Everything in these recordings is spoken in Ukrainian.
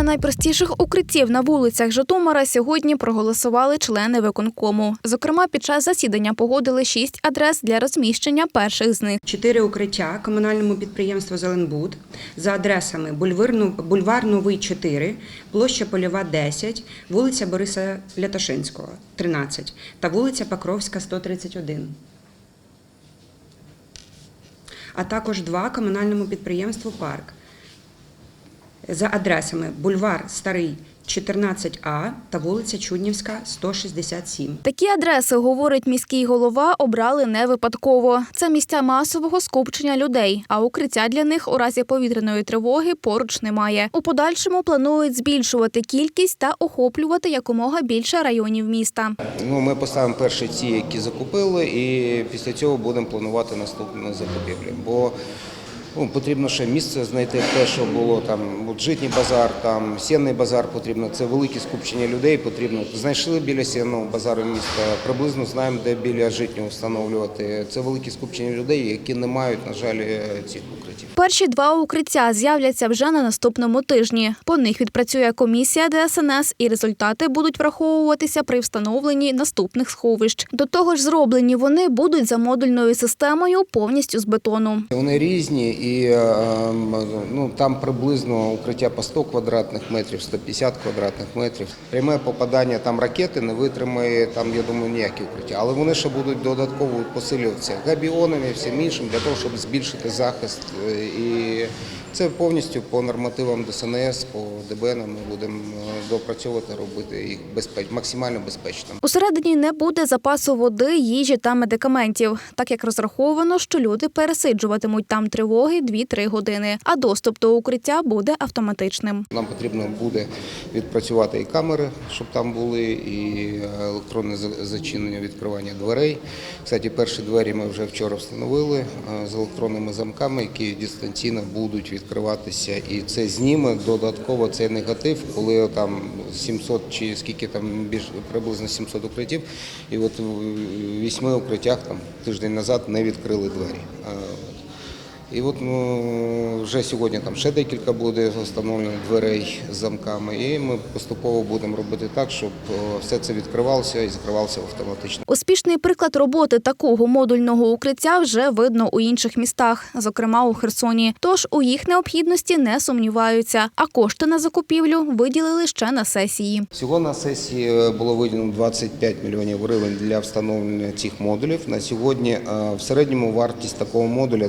За найпростіших укриттів на вулицях Житомира сьогодні проголосували члени виконкому. Зокрема, під час засідання погодили шість адрес для розміщення перших з них. Чотири укриття комунальному підприємству Зеленбуд за адресами Бульвар, Ну- Бульвар Новий 4, площа Польова 10, вулиця Бориса Лятошинського 13 та вулиця Покровська 131. А також два комунальному підприємству Парк за адресами Бульвар Старий 14А та вулиця Чуднівська 167. Такі адреси, говорить міський голова, обрали не випадково. Це місця масового скупчення людей, а укриття для них у разі повітряної тривоги поруч немає. У подальшому планують збільшувати кількість та охоплювати якомога більше районів міста. Ну, ми поставимо перші ці, які закупили, і після цього будемо планувати наступні закупівлі. Бо ну, потрібно ще місце знайти те, що було там от житній базар, там сінний базар потрібно. Це велике скупчення людей. Потрібно знайшли біля сінного базару міста. Приблизно знаємо, де біля житнього встановлювати. Це велике скупчення людей, які не мають, на жаль, е, цих укриттів. Перші два укриття з'являться вже на наступному тижні. По них відпрацює комісія ДСНС, і результати будуть враховуватися при встановленні наступних сховищ. До того ж, зроблені вони будуть за модульною системою повністю з бетону. Вони різні, і е, ну там приблизно укриття по 100 квадратних метрів, 150 квадратних метрів. Пряме попадання там ракети не витримає. Там я думаю ніякі укриття, але вони ще будуть додатково посилюватися габіонами всім іншим для того, щоб збільшити захист. Е, І це повністю по нормативам ДСНС, по ДБН ми будемо е, допрацьовувати, робити їх безпеч, максимально безпечними. Усередині не буде запасу води, їжі та медикаментів, так як розраховано, що люди пересиджуватимуть там тривоги 2-3 години, а доступ до укриття буде автоматичним. Нам потрібно буде відпрацювати і камери, щоб там були, і електронне за- зачинення відкривання дверей. Кстати, перші двері ми вже вчора встановили е, з електронними замками, які дистанційно будуть відкриватися. І це зніме додатково цей негатив, коли там 700 чи скільки там більш приблизно 700 укриттів, і от в вісьми укриттях там тиждень назад не відкрили двері. І от ну, вже сьогодні там ще декілька буде встановлено дверей з замками, і ми поступово будемо робити так, щоб е, все це відкривалося і закривалося автоматично. Успішний приклад роботи такого модульного укриття вже видно у інших містах, зокрема у Херсоні. Тож у їх необхідності не сумніваються. А кошти на закупівлю виділили ще на сесії. Всього на сесії е, було виділено 25 мільйонів гривень для встановлення цих модулів. На сьогодні е, в середньому вартість такого модуля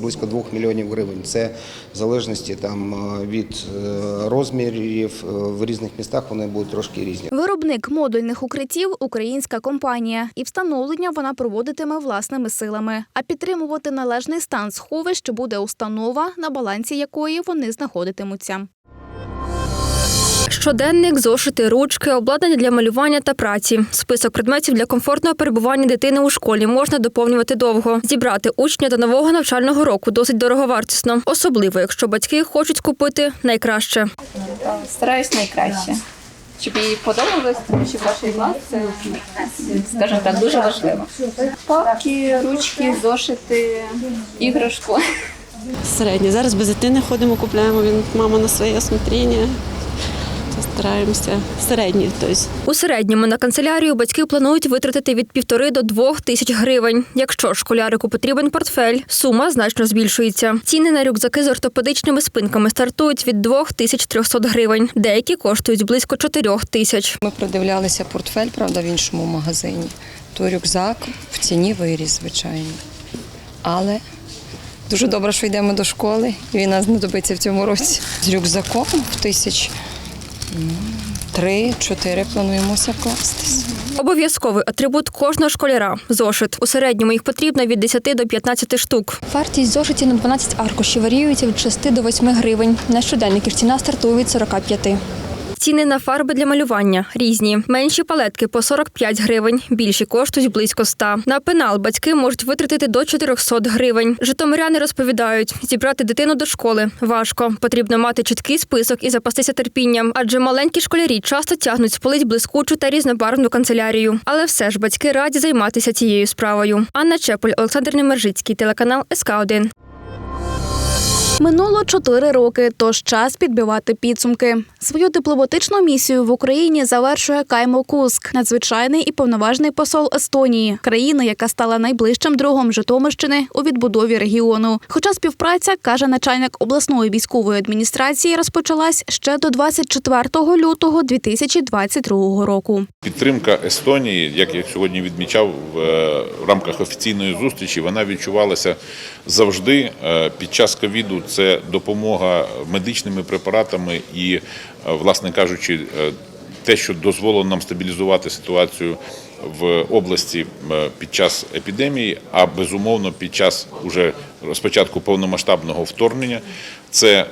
близько 2 мільйонів гривень. Це в залежності там е, від е, розмірів е, в різних містах вони будуть трошки різні. Виробник модульних укриттів українська компанія, і встановлення вона проводитиме власними силами. А підтримувати належний стан сховищ буде установа, на балансі якої вони знаходитимуться. Щоденник, зошити, ручки, обладнання для малювання та праці. Список предметів для комфортного перебування дитини у школі можна доповнювати довго. Зібрати учня до нового навчального року досить дороговартісно, особливо якщо батьки хочуть купити найкраще. Стараюсь найкраще. Щоб їй подобалось, тому що перший клас це, скажімо так, дуже важливо. Папки, ручки, зошити, іграшку. Середні. Зараз без дитини ходимо, купляємо він мама на своє осмотрення. Стараємося середні. Тобто. У середньому на канцелярію батьки планують витратити від півтори до двох тисяч гривень. Якщо школярику потрібен портфель, сума значно збільшується. Ціни на рюкзаки з ортопедичними спинками стартують від 2300 гривень. Деякі коштують близько 4 тисяч. Ми придивлялися портфель, правда, в іншому магазині. То рюкзак в ціні виріс, звичайно. Але дуже добре, що йдемо до школи, і він нас знадобиться в цьому році. З рюкзаком в тисяч три-чотири плануємося вкластись. Обов'язковий атрибут кожного школяра зошит. У середньому їх потрібно від 10 до 15 штук. Вартість зошитів на 12 аркушів варіюється від 6 до 8 гривень. На щоденники ж ціна стартує від 45. Ціни на фарби для малювання різні. Менші палетки по 45 гривень, більші коштують близько 100. На пенал батьки можуть витратити до 400 гривень. Житомиряни розповідають, зібрати дитину до школи важко. Потрібно мати чіткий список і запастися терпінням, адже маленькі школярі часто тягнуть з полиць блискучу та різнобарвну канцелярію. Але все ж батьки раді займатися цією справою. Анна Чеполь, Олександр Немержицький, телеканал СК 1 Минуло чотири роки, тож час підбивати підсумки. Свою дипломатичну місію в Україні завершує Каймо Куск, надзвичайний і повноважний посол Естонії, країни, яка стала найближчим другом Житомирщини у відбудові регіону. Хоча співпраця, каже начальник обласної військової адміністрації, розпочалась ще до 24 лютого 2022 року. Підтримка Естонії, як я сьогодні відмічав в, е, рамках офіційної зустрічі, вона відчувалася завжди. Е, Під час ковіду це допомога медичними препаратами і, е, власне кажучи, е, те, що дозволило нам стабілізувати ситуацію в області е, під час епідемії, а безумовно під час уже розпочатку повномасштабного вторгнення, це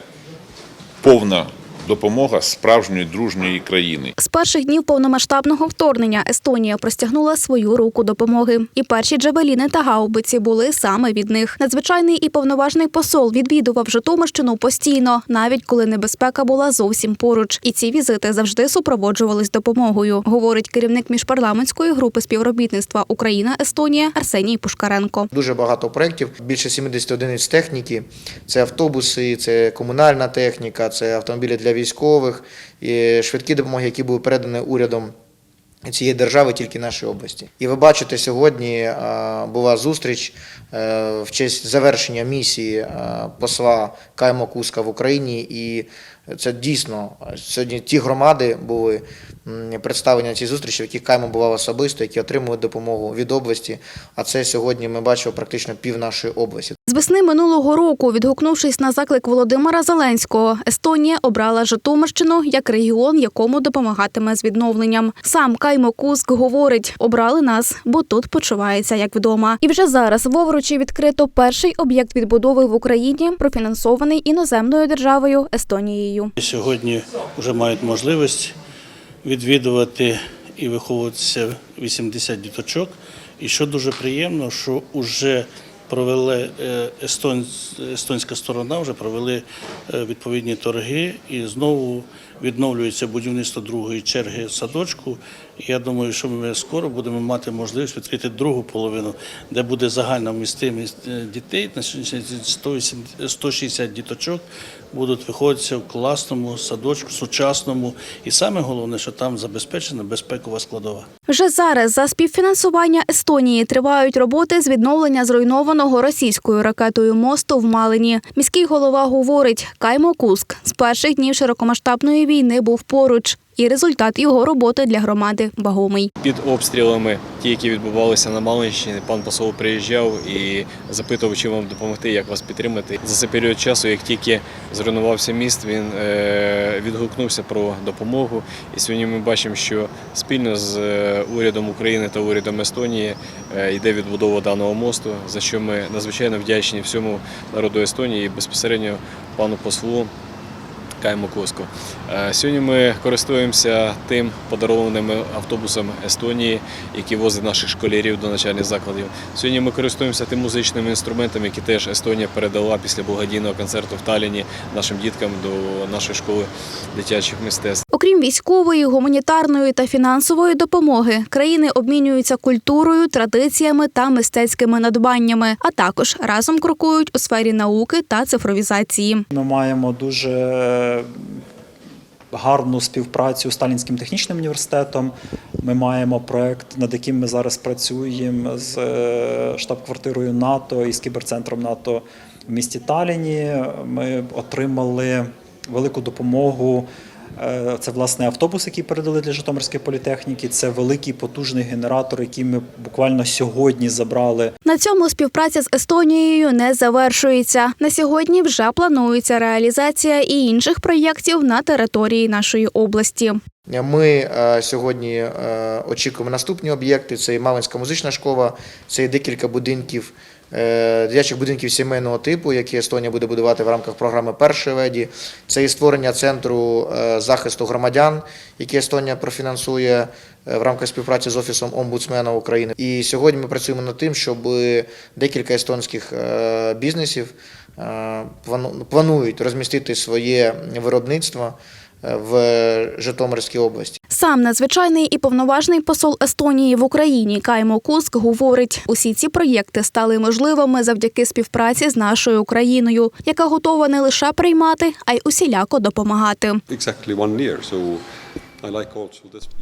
повна допомога справжньої дружньої країни. З перших днів повномасштабного вторгнення Естонія простягнула свою руку допомоги. І перші джавеліни та гаубиці були саме від них. Надзвичайний і повноважний посол відвідував Житомирщину постійно, навіть коли небезпека була зовсім поруч. І ці візити завжди супроводжувались допомогою, говорить керівник міжпарламентської групи співробітництва Україна-Естонія Арсеній Пушкаренко. Дуже багато проєктів, більше 70 одиниць техніки. Це автобуси, це комунальна техніка, це автомобілі для військових, і швидкі допомоги, які були передані урядом цієї держави тільки нашій області. І ви бачите, сьогодні е, була зустріч е, в честь завершення місії е, посла Каймо Куска в Україні. І це дійсно сьогодні ті громади були представлені на цій зустрічі, в яких Каймо бував особисто, які отримують допомогу від області. А це сьогодні ми бачимо практично пів нашої області. З весни минулого року, відгукнувшись на заклик Володимира Зеленського, Естонія обрала Житомирщину як регіон, якому допомагатиме з відновленням. Сам Каймо Куск говорить: обрали нас, бо тут почувається як вдома. І вже зараз в Овручі відкрито перший об'єкт відбудови в Україні, профінансований іноземною державою Естонією. Сьогодні вже мають можливість відвідувати і виховуватися 80 діточок. І що дуже приємно, що вже провели е, естон, естонська сторона, вже провели е, відповідні торги і знову відновлюється будівництво другої черги садочку. Я думаю, що ми скоро будемо мати можливість відкрити другу половину, де буде загальна вмістимість е, дітей на сьогодні 180 160 діточок будуть виходитися в класному садочку, сучасному. І саме головне, що там забезпечена безпекова складова. Вже зараз за співфінансування Естонії тривають роботи з відновлення зруйнованого російською ракетою мосту в Малині. Міський голова говорить, Каймо Куск з перших днів широкомасштабної війни був поруч. І результат його роботи для громади вагомий. Під обстрілами, ті, які відбувалися на Малинщині, пан посол приїжджав і запитував, чим вам допомогти, як вас підтримати. За цей період часу, як тільки зруйнувався міст, він е, відгукнувся про допомогу. І сьогодні ми бачимо, що спільно з е, урядом України та урядом Естонії е, йде відбудова даного мосту, за що ми надзвичайно вдячні всьому народу Естонії і безпосередньо пану послу. Каймо Коско. Е, Сьогодні ми користуємося тим подарованим автобусом Естонії, який возить наших школярів до навчальних закладів. Сьогодні ми користуємося тим музичним інструментом, який теж Естонія передала після благодійного концерту в Талліні нашим діткам до нашої школи дитячих мистецтв. Окрім військової, гуманітарної та фінансової допомоги, країни обмінюються культурою, традиціями та мистецькими надбаннями, а також разом крокують у сфері науки та цифровізації. Ми маємо дуже гарну співпрацю з Сталінським технічним університетом. Ми маємо проект, над яким ми зараз працюємо з е, штаб-квартирою НАТО і з кіберцентром НАТО в місті Таліні. Ми отримали велику допомогу. Е, Це власне автобус, який передали для Житомирської політехніки. Це великий потужний генератор, який ми буквально сьогодні забрали На цьому співпраця з Естонією не завершується. На сьогодні вже планується реалізація і інших проєктів на території нашої області. Ми е, сьогодні е, очікуємо наступні об'єкти. Це і Малинська музична школа, це і декілька будинків, дитячих будинків сімейного типу, які Естонія буде будувати в рамках програми Першої леді. Це і створення центру е, захисту громадян, який Естонія профінансує е, в рамках співпраці з Офісом омбудсмена України. І сьогодні ми працюємо над тим, щоб декілька естонських е, бізнесів е, плану- планують розмістити своє виробництво е, в Житомирській області. Сам надзвичайний і повноважний посол Естонії в Україні Каймо Куск говорить, усі ці проєкти стали можливими завдяки співпраці з нашою країною, яка готова не лише приймати, а й усіляко допомагати.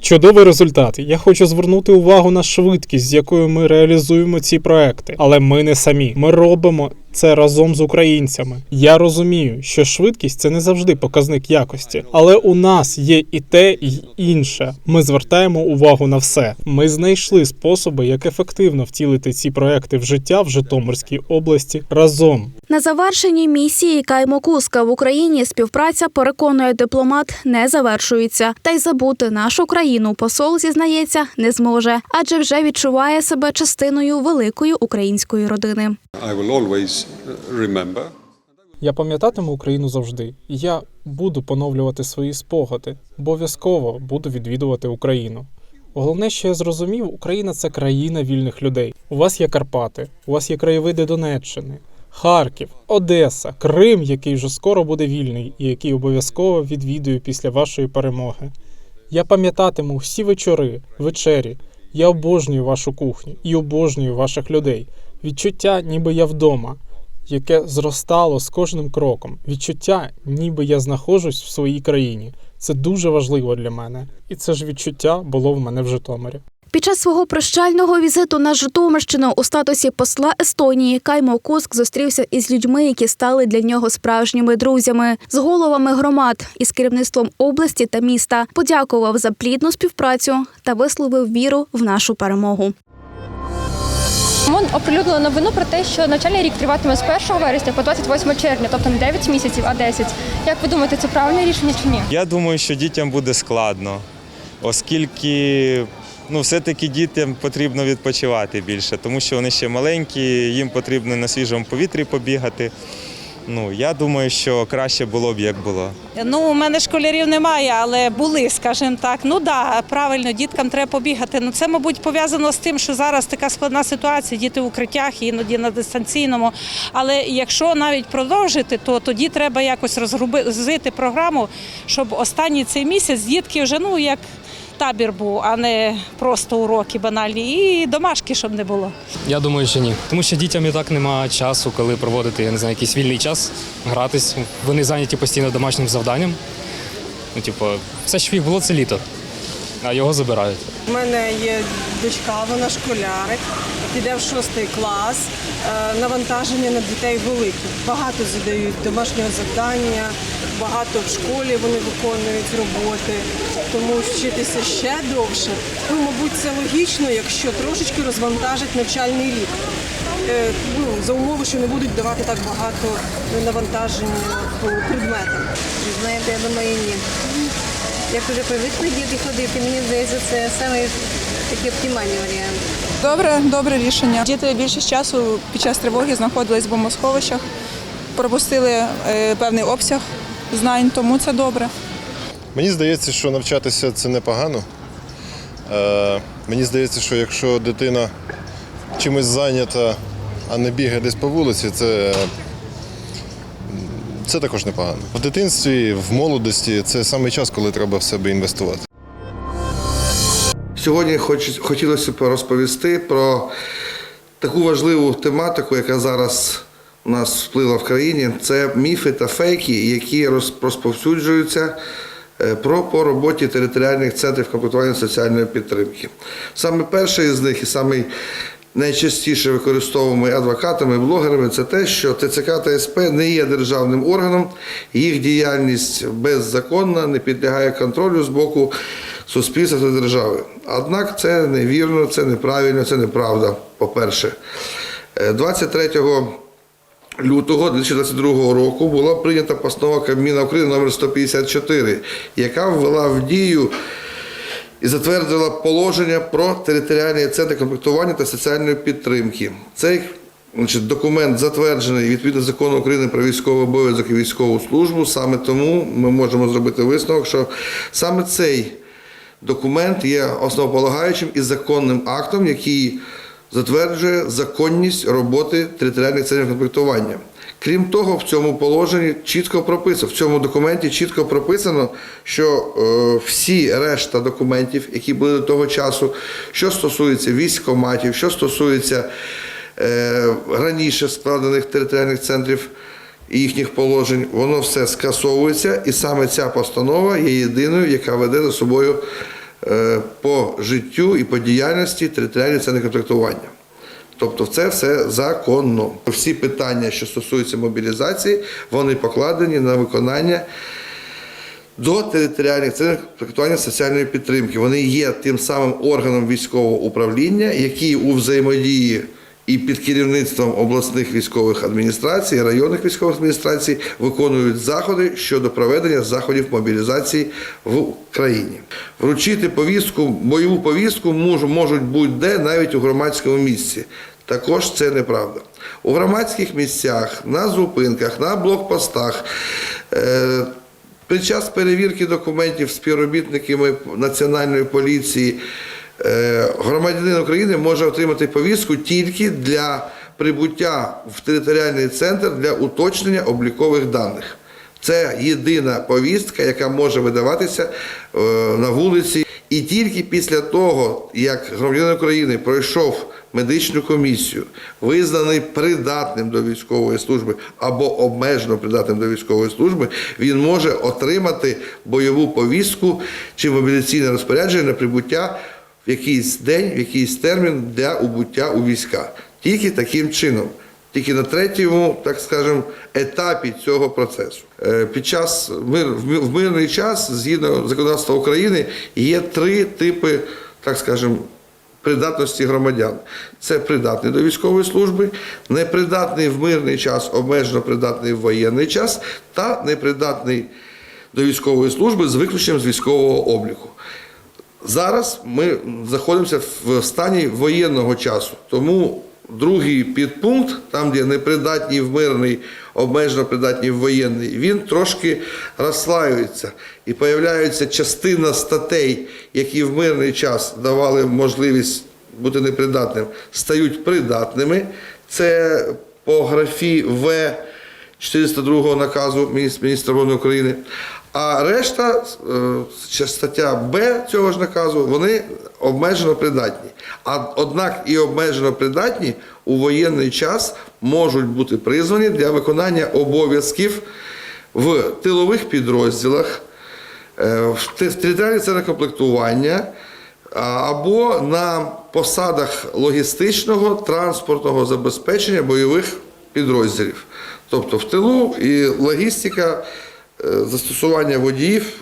Чудовий результат. Я хочу звернути увагу на швидкість, з якою ми реалізуємо ці проекти. Але ми не самі. Ми робимо це разом з українцями. Я розумію, що швидкість це не завжди показник якості, але у нас є і те, і інше. Ми звертаємо увагу на все. Ми знайшли способи, як ефективно втілити ці проекти в життя в Житомирській області разом. На завершенні місії Каймо Куска в Україні співпраця переконує дипломат не завершується, та й забути нашу країну посол зізнається не зможе, адже вже відчуває себе частиною великої української родини. Я пам'ятатиму Україну завжди. Я буду поновлювати свої спогади. Обов'язково буду відвідувати Україну. Головне, що я зрозумів, Україна це країна вільних людей. У вас є Карпати, у вас є краєвиди Донеччини, Харків, Одеса, Крим, який вже скоро буде вільний і який обов'язково відвідую після вашої перемоги. Я пам'ятатиму всі вечори, вечері. Я обожнюю вашу кухню і обожнюю ваших людей. Відчуття, ніби я вдома, яке зростало з кожним кроком. Відчуття, ніби я знаходжусь в своїй країні. Це дуже важливо для мене. І це ж відчуття було в мене в Житомирі. Під час свого прощального візиту на Житомирщину у статусі посла Естонії Каймо Куск зустрівся із людьми, які стали для нього справжніми друзями, з головами громад із керівництвом області та міста. Подякував за плідну співпрацю та висловив віру в нашу перемогу. МОН оприлюднило новину про те, що навчальний рік триватиме з 1 вересня по 28 червня, тобто не 9 місяців, а 10. Як ви думаєте, це правильне рішення чи ні? Я думаю, що дітям буде складно, оскільки ну, все-таки дітям потрібно відпочивати більше, тому що вони ще маленькі, їм потрібно на свіжому повітрі побігати. Ну, я думаю, що краще було б, як було. Ну, у мене школярів немає, але були, скажімо так. Ну да, правильно, діткам треба побігати. Ну це, мабуть, пов'язано з тим, що зараз така складна ситуація, діти в укриттях, іноді на дистанційному. Але якщо навіть продовжити, то тоді треба якось розгрузити програму, щоб останній цей місяць дітки вже ну як. Табір був, а не просто уроки банальні, і домашки, щоб не було. Я думаю, що ні. Тому що дітям і так немає часу, коли проводити я не знаю, якийсь вільний час, гратись. Вони зайняті постійно домашнім завданням. Ну, типу, все, що в їх було, це літо, а його забирають. У мене є дочка, вона школярик, піде в шостий клас. Е, Навантаження на дітей велике. Багато задають домашнього завдання, багато в школі вони виконують роботи, тому вчитися ще довше. Ну, мабуть, це логічно, якщо трошечки розвантажить навчальний рік. Е, Ну, за умови, що не будуть давати так багато навантаження по предметам. Знаєте, я думаю, ні. Як вже привикли діти ходити, мені здається, це саме такий оптимальний варіант. Добре, добре рішення. Діти більшість часу під час тривоги знаходились в бомбосховищах, пропустили е, певний обсяг знань, тому це добре. Мені здається, що навчатися це непогано. Е, мені здається, що якщо дитина чимось зайнята, а не бігає десь по вулиці, це, це також непогано. В дитинстві, в молодості це саме час, коли треба в себе інвестувати. Сьогодні хоч, хотілося б розповісти про таку важливу тематику, яка зараз у нас вплила в країні. Це міфи та фейки, які роз- розповсюджуються е, про по роботі територіальних центрів комплектування соціальної підтримки. Саме перший з них і самий найчастіше використовуємо адвокатами, блогерами, це те, що ТЦК та СП не є державним органом, їх діяльність беззаконна, не підлягає контролю з боку суспільства та держави. Однак це невірно, це неправильно, це неправда. По-перше, Е, 23 лютого 2022 року була прийнята постанова Кабміна України номер 154, яка ввела в дію і затвердила положення про територіальні центри комплектування та соціальної підтримки. Цей значить, документ затверджений відповідно закону України про військовий обов'язок і військову службу. Саме тому ми можемо зробити висновок, що саме цей документ є основополагаючим і законним актом, який затверджує законність роботи територіальних центрів комплектування. Крім того, в цьому положенні чітко прописано, в цьому документі чітко прописано, що е, всі решта документів, які були до того часу, що стосується військкоматів, що стосується е, раніше складених територіальних центрів і їхніх положень, воно все скасовується, і саме ця постанова є єдиною, яка веде за собою по життю і по діяльності територіальних центрів комплектування. Тобто це все законно. Всі питання, що стосуються мобілізації, вони покладені на виконання до територіальних центрів комплектування соціальної підтримки. Вони є тим самим органом військового управління, який у взаємодії і під керівництвом обласних військових адміністрацій, районних військових адміністрацій виконують заходи щодо проведення заходів мобілізації в країні. Вручити повістку, бойову повістку можуть будь-де, навіть у громадському місці. Також це неправда. У громадських місцях, на зупинках, на блокпостах. Е- під час перевірки документів співробітниками Національної поліції громадянин України може отримати повістку тільки для прибуття в територіальний центр для уточнення облікових даних. Це єдина повістка, яка може видаватися е, на вулиці. І тільки після того, як громадянин України пройшов медичну комісію, визнаний придатним до військової служби або обмежено придатним до військової служби, він може отримати бойову повістку чи мобілізаційне розпорядження на прибуття в якийсь день, в якийсь термін для убуття у війська. Тільки таким чином. Тільки на третьому, так скажемо, етапі цього процесу. Е, Під час в мирний час, згідно законодавства України, є три типи, так скажемо, придатності громадян. Це придатний до військової служби, непридатний в мирний час, обмежено придатний в воєнний час та непридатний до військової служби з виключенням з військового обліку. Зараз ми знаходимося в стані воєнного часу, тому другий підпункт, там де непридатні в мирний, обмежено придатні в воєнний, він трошки розслаюється і появляється частина статей, які в мирний час давали можливість бути непридатним, стають придатними. Це по графі В 402 наказу міністра оборони України. А решта, е, стаття Б цього ж наказу, вони обмежено придатні. А однак і обмежено придатні у воєнний час можуть бути призвані для виконання обов'язків в тилових підрозділах, е, в те- в територіальній центрах комплектування або на посадах логістичного транспортного забезпечення бойових підрозділів. Тобто в тилу і логістика, е, застосування водіїв,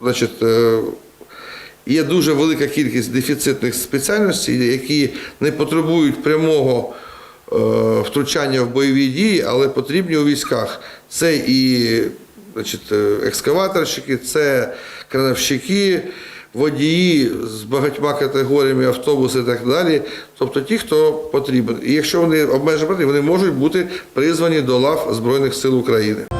значить, е, є дуже велика кількість дефіцитних спеціальностей, які не потребують прямого е, втручання в бойові дії, але потрібні у військах. Це і значить, е, екскаваторщики, це крановщики, водії з багатьма категоріями автобуси і так далі. Тобто ті, хто потрібен. І якщо вони обмежені, вони можуть бути призвані до лав Збройних сил України.